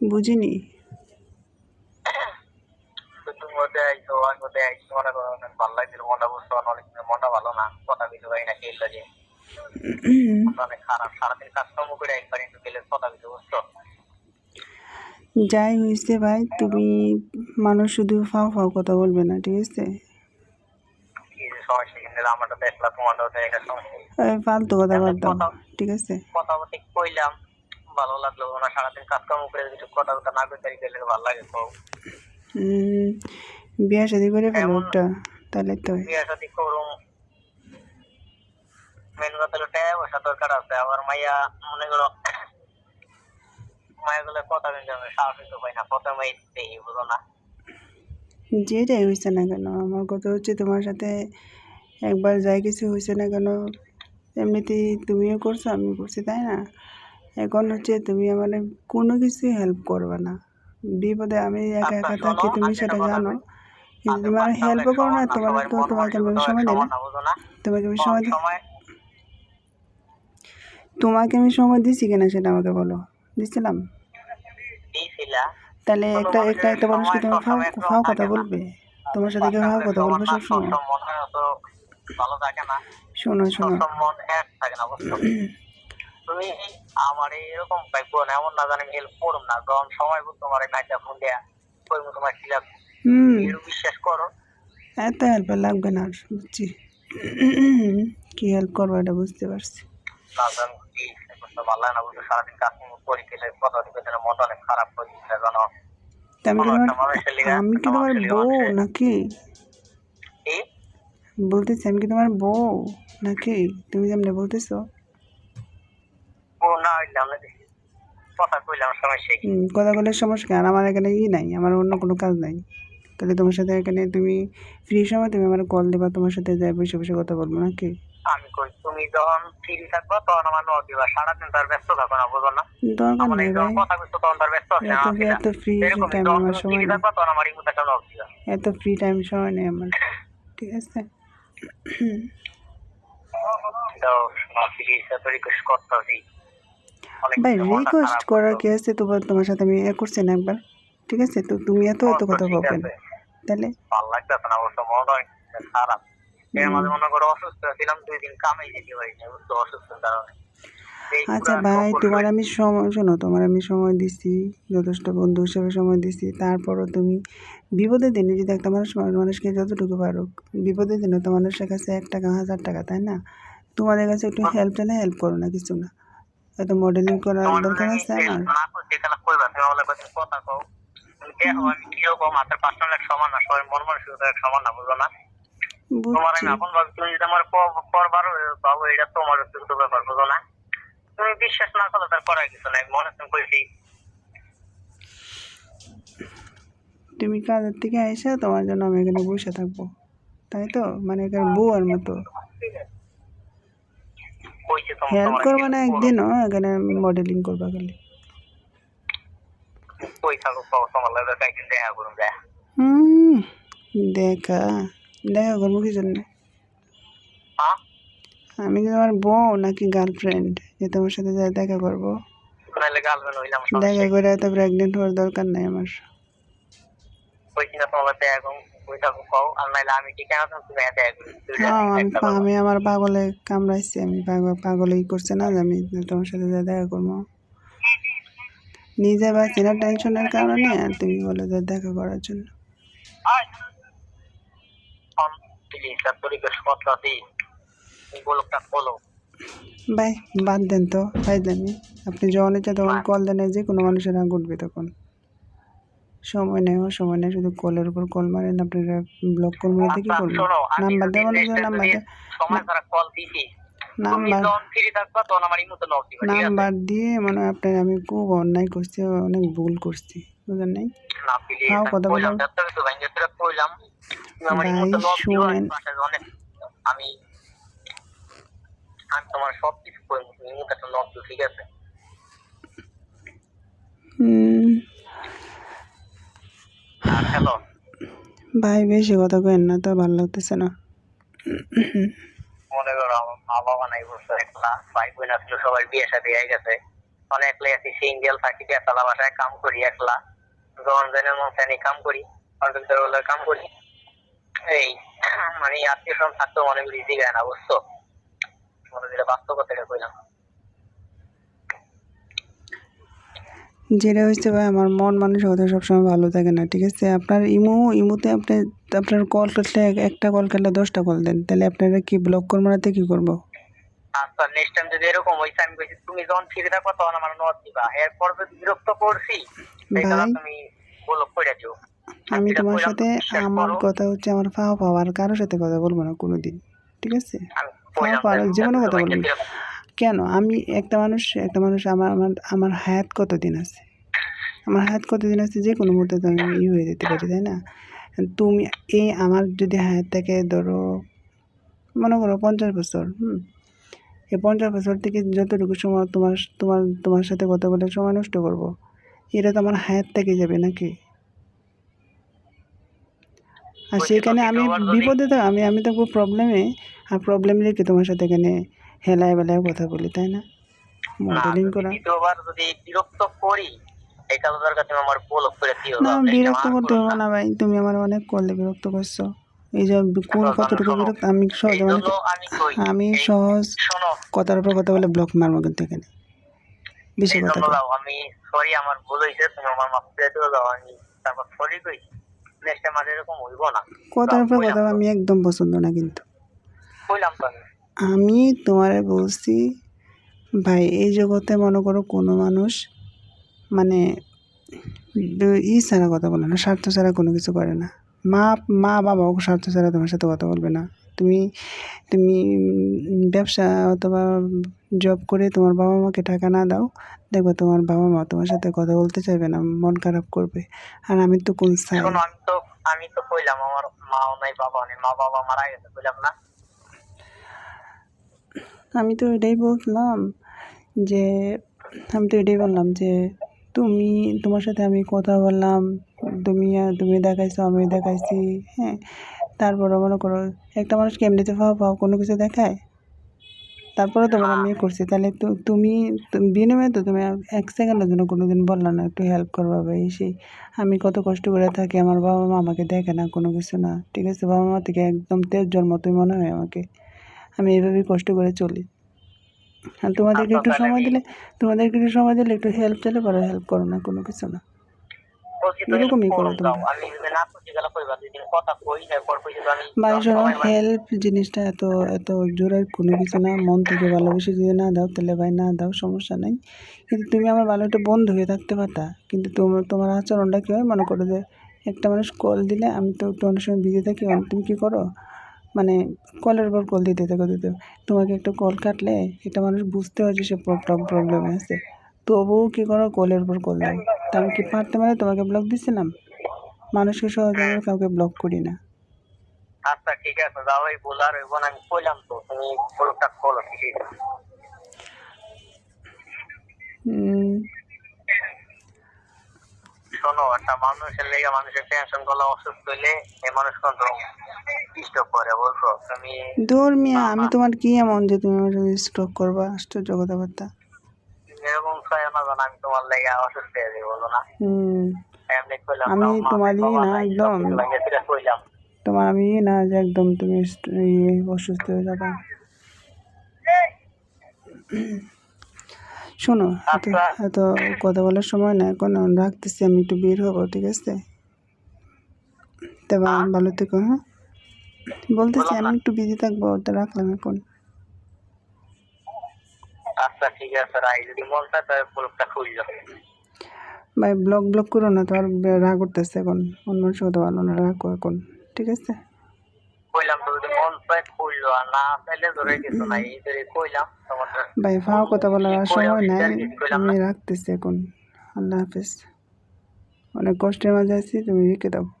বুঝিনি তো মধ্যে আইছো আমি মধ্যে আইছি মনে করো ভালো লাগছিল মনটা বুঝতে পারো অনেক মনটা ভালো না কথা কিছু পাই না খেল লাগে অনেক খারাপ সারাদিন কাজকর্ম করে একবার একটু গেলে কথা কিছু বুঝছ যাই হয়েছে ভাই তুমি মানুষ শুধু ফাও ফাও কথা বলবে না ঠিক আছে ফালতু কথা দাও ঠিক আছে কথা ঠিক কইলাম ভালো লাগল সারাদিন কাজকর্ম করে কিছু কথা কথা না করতে গেলে ভালো লাগে তো। বিয়া শাদি করে ফেলো একটা তাহলে তো। বিয়ে শাদি করুম। মেন কথা হলো টাকা পয়সা দরকার আছে আমার মাইয়া মনে করো মায়া গুলো কথা সাহস হইতে পাই না দেখি বুঝো না। যেটাই হয়েছে না কেন আমার কথা হচ্ছে তোমার সাথে একবার যাই কিছু হয়েছে না কেন এমনিতেই তুমিও করছ আমি করছি তাই না? এখন হচ্ছে তুমি আমার কোনো কিছুই হেল্প করবে না। বিপদে আমি একা একা থাকি তুমি সেটা জানো। কিন্তু তোমার হেল্পও করো না তোমার তো তোমাকে আমি সময় দিই না। তোমাকে আমি সময় দিই তোমাকে আমি সময় দিছি কিনা সেটা আমাকে বলো। দিছিলাম? তাহলে একটা একটা একটা মানুষকে তুমি সময় ফাও ফাও কথা বলবে। তোমার সাথে কেউ ফাও কথা বলবে সব মনে না। শোনো শোনো। তুমি আমার এরকম এমন না জানি হেল্প করুম না। যখন সময় বুঝ তোমার নাইটা ফোন দেয়া তোমার হুম। এরকম বিশ্বাস করো। এত হেল্প লাগবে না বুঝছি। কি হেল্প করব এটা বুঝতে পারছি। কি হয়ে আমি কি তোমার বউ নাকি? কি? বলতেছি আমি কি তোমার বউ নাকি? তুমি যেমনি বলতেছো। না হইলে আমরা কথা কইলাম সমস্যা কি কথা বলে সমস্যা আর আমার এখানে ই নাই আমার অন্য কোনো কাজ নাই। তাহলে তোমার সাথে এখানে তুমি ফ্রি সময় তুমি আমার কল দেবা তোমার সাথে যাই বসে বসে কথা বলব নাকি? আমি কই তুমি যখন ফ্রি থাকবা তখন আমার নক দিবা। সারাদিন তার ব্যস্ত থাকো না বুঝো না? দরকার নেই যখন ভাই? কথা কইছো তখন তার ব্যস্ত আছে এত এত ফ্রি টাইম আমার সময় নেই। থাকবা তখন আমার নক দিবা। এত ফ্রি টাইম সময় নেই আমার। ঠিক আছে? তো ফ্রি হিসাবে রিকোয়েস্ট করতেছি। অনেক ভাই রিকোয়েস্ট করার। কি আছে? তোমার তোমার সাথে আমি এ করছি না একবার ঠিক আছে? তো তুমি এত এত কথা বলবেন তাহলে? ভালো লাগতেছে না অবশ্য মনটা অনেক খারাপ। এর মাঝে মনে করো অসুস্থ ছিলাম দুই দিন যেতে বুঝছ? অসুস্থ কারণে। আচ্ছা ভাই তোমার আমি সময় শোনো তোমার আমি সময় দিছি যথেষ্ট বন্ধু হিসেবে সময় দিছি। তারপরও তুমি বিপদের দিনে যদি একটা মানুষ মানুষকে যতটুকু পারো বিপদের দিনে তো মানুষের কাছে এক টাকা হাজার টাকা তাই না? তোমাদের কাছে একটু হেল্প চাইলে হেল্প করো না কিছু না। এত মডেলিং করার দরকার আছে আমি আমার? কইবা তুমি আমার কাছে কথা কও। দেখো আমি কম হাতের সমান না সবাই মন মানসিকতা এক সমান না না? তোমার আমি আপন ভাবি তুমি যদি আমার করবার এটা তোমার ব্যাপার বুঝো না? তুমি বিশ্বাস না করলে তার করার কিছু নাই মনে তুমি কইছি। তুমি কাজের থেকে এসে তোমার জন্য আমি এখানে বসে থাকব তাই তো? মানে এখানে বউ আর মতো হেল্প করব না। একদিনও এখানে মডেলিং করবা খালি। একদিন হুম দেখা দেখা করব কি জন্য? হ্যাঁ? আমি কি তোমার বউ নাকি গার্লফ্রেন্ড যে তোমার সাথে যা দেখা করব। নাহলে গার্লফ্রেন্ড হইলাম দেখা করে এত প্রেগনেন্ট হওয়ার দরকার নাই আমার। কও আর আমি হ্যাঁ আমি আমার পাগলে কামড়াইছি আমি পাগল পাগলেই করছে না আমি তোমার সাথে যা দেখা করব। নিজে বাঁচি না টেনশনের কারণে আর তুমি বলে যে দেখা করার জন্য। বাই বাদ দেন তো ফাইজলামি আপনি যখন ইচ্ছা তখন কল দেন যে কোনো মানুষের উঠবে তখন সময় নেই ও সময় নেই শুধু কলের উপর কল মারেন আপনারা ব্লক করবেন এতে কি করবেন নাম্বার দেওয়া next নাম্বার সময় ছাড়া কল দিছি নাম্বার দিয়ে মানে আপনার আমি খুব অন্যায় করছি অনেক ভুল করছি বুঝলেন নাই? না হ্যাঁ, কথা কইলাম বলো। যাতে তো ভাঙ্গে তোরা কইলাম তুমি আমার ভাই, শুনেন। আমি আমি তোমার সব কিছু ঠিক আছে? হুম, ভাই বেশি কথা কেন না তো ভালো লাগতেছে না। মনে করো আমার মা বাবা নাই বলছে একলা ভাই বোন আসলে সবাই বিয়ে সাথে হয়ে গেছে। অনেক একলাই আছি সিঙ্গেল থাকি বেতালা বাসায় কাম করি একলা। যখন জনের মন চাই কাম করি বলে কাম করি। এই মানে আত্মীয় স্বজন থাকতেও মনে করি জিগায় না বুঝছ? মনে দিলে বাস্তবতাটা কইলাম। যেটা হচ্ছে ভাই আমার মন মানসিকতা সবসময় ভালো থাকে না ঠিক আছে? আপনার ইমো ইমোতে আপনি আপনার কল করলে একটা কল করলে দশটা কল দেন তাহলে আপনারা কি ব্লক করব না কি করব? আচ্ছা নেক্সট টাইম যদি এরকম হইছে আমি কইছি তুমি যখন ফ্রি থাকো তখন আমার দিবা এরপর যদি বিরক্ত করছি তুমি বলো করে দিও। আমি তোমার সাথে আমার কথা হচ্ছে আমার পাওয়া পাওয়া আর কারোর সাথে কথা বলব না কোনোদিন ঠিক আছে? যে জীবনে কথা বলব। কেন? আমি একটা মানুষ একটা মানুষ আমার আমার আমার হায়াত কতদিন আছে? আমার হায়াত কতদিন আছে? যে কোনো মুহূর্তে তো আমি ই হয়ে যেতে পারি তাই না? তুমি এই আমার যদি হায়াত থাকে ধরো মনে করো পঞ্চাশ বছর হুম? এই পঞ্চাশ বছর থেকে যতটুকু সময় তোমার তোমার তোমার সাথে কথা বলে সময় নষ্ট করব এটা তো আমার হায়াত থেকে যাবে নাকি? আর সেখানে আমি বিপদে তো আমি আমি থাকব প্রবলেমে আর প্রবলেম রেখে তোমার সাথে এখানে? হেলায় বেলায় কথা বলি তাই না? মডেলিং করা। যদি বিরক্ত করি কাজ দরকার তুমি আমার বলো করে দিও না বিরক্ত করতে হবে না। ভাই তুমি আমার অনেক করলে বিরক্ত করছ। এই যে কোন কতটুকু বিরক্ত আমি সহজ মানে আমি কই? আমি সহজ শোনো। কথার উপর কথা বলে ব্লক মারবো কিন্তু এখানে। বেশি কথা আমি সরি আমার ভুল হয়েছে তুমি আমার মাফ করে দিও যাও আমি তারপর সরি কই। নেক্সট টাইম আর এরকম হইব না। কথার উপর কথা আমি একদম পছন্দ না কিন্তু। কইলাম তো আমি তোমারে বলছি, ভাই, এই জগতে মনে করো কোনো মানুষ মানে ই ছাড়া কথা বলে না, স্বার্থ ছাড়া কোনো কিছু করে না। মা মা বাবাও স্বার্থ ছাড়া তোমার সাথে কথা বলবে না। তুমি তুমি ব্যবসা অথবা জব করে তোমার বাবা মাকে টাকা না দাও, দেখবে তোমার বাবা মা তোমার সাথে কথা বলতে চাইবে না, মন খারাপ করবে। আর আমি তো কোন আমি তো আমি তো কইলাম, আমার মাও নাই বাবা নেই, মা বাবা মারা গেছে, কইলাম না? আমি তো এটাই বললাম যে, আমি তো এটাই বললাম যে, তুমি, তোমার সাথে আমি কথা বললাম, তুমি তুমি দেখাইছো, আমি দেখাইছি হ্যাঁ। তারপরে মনে করো, একটা মানুষ কেমনিতে পাও পাও কোনো কিছু দেখায়? তারপরে তোমার আমি ইয়ে করছি। তাহলে তো তুমি বিনিময়ে তো তুমি এক সেকেন্ডের জন্য কোনো দিন বললা না, একটু হেল্প করবা এই সেই, আমি কত কষ্ট করে থাকি, আমার বাবা মা আমাকে দেখে না, কোনো কিছু না। ঠিক আছে? বাবা মা থেকে একদম তেজ জন্ম তুমি মনে হয় আমাকে। আমি এইভাবেই কষ্ট করে চলি। আর তোমাদেরকে আচ্ছা, একটু সময় দিলে তোমাদেরকে একটু সময় দিলে একটু হেল্প চাইলে পারো হেল্প করো না কোনো কিছু না। এরকমই করো তোমরা। ভাই শোনো হেল্প জিনিসটা এত এত জোরের কোনো কিছু না মন থেকে ভালোবেসে যদি না দাও তাহলে ভাই না দাও সমস্যা নাই। কিন্তু তুমি আমার ভালো একটা বন্ধু হয়ে থাকতে পারতা। কিন্তু তোমার তোমার আচরণটা কী হয়? মনে করো যে একটা মানুষ কল দিলে আমি তো একটু অনেক সময় বিজি থাকি তুমি কী করো? মানে কলের পর কল দিতে থাকো দিতে তোমাকে একটা কল কাটলে একটা মানুষ বুঝতে হয় যে সে প্রবলেমে আছে। তবুও কী করো কলের পর কল দাও তা আমি কি পারতে মানে তোমাকে ব্লক দিছিলাম? মানুষকে সহজে আমি কাউকে ব্লক করি না। আচ্ছা ঠিক আছে যাও এই বলার হইব না আমি কইলাম তো তুমি ঠিক আছে একটা মানুষের লেগে মানুষের টেনশন করলে অসুস্থ হইলে এই মানুষ কিন্তু ডিস্টার্ব করে বলছো তুমি দূর মিয়া আমি তোমার কি এমন যে তুমি আমার সাথে স্ট্রোক করবা? আশ্চর্য কথাবার্তা। এরকম না জানো আমি তোমার লেগে অসুস্থ হয়ে যাই বলো না। আমি তোমারই না, একদম। তোমার আমি না যে একদম তুমি অসুস্থ হয়ে যাবা। শোনো এত আচ্ছা। কথা বলার সময় না এখন রাখতেছি আমি একটু বের হব ঠিক আছে? তা বা- ভালো থেকো হ্যাঁ? বলতেছি আমি একটু বিজি থাকব তা রাখলাম এখন। আচ্ছা ঠিক আছে রাই যদি মন চায় তাহলে ব্লগটা খুললো ভাই ব্লক ব্লক করো না তো আর রাগ করতেছে এখন। অন্য মানুষের কথা ভালো না রাখো এখন ঠিক আছে? কইলাম তো ভাই ফাও কথা বলার সময় নাই। আমি রাখতেছি এখন। আল্লাহ হাফিজ। অনেক কষ্টের মাঝে আছি তুমি রেখে দাও।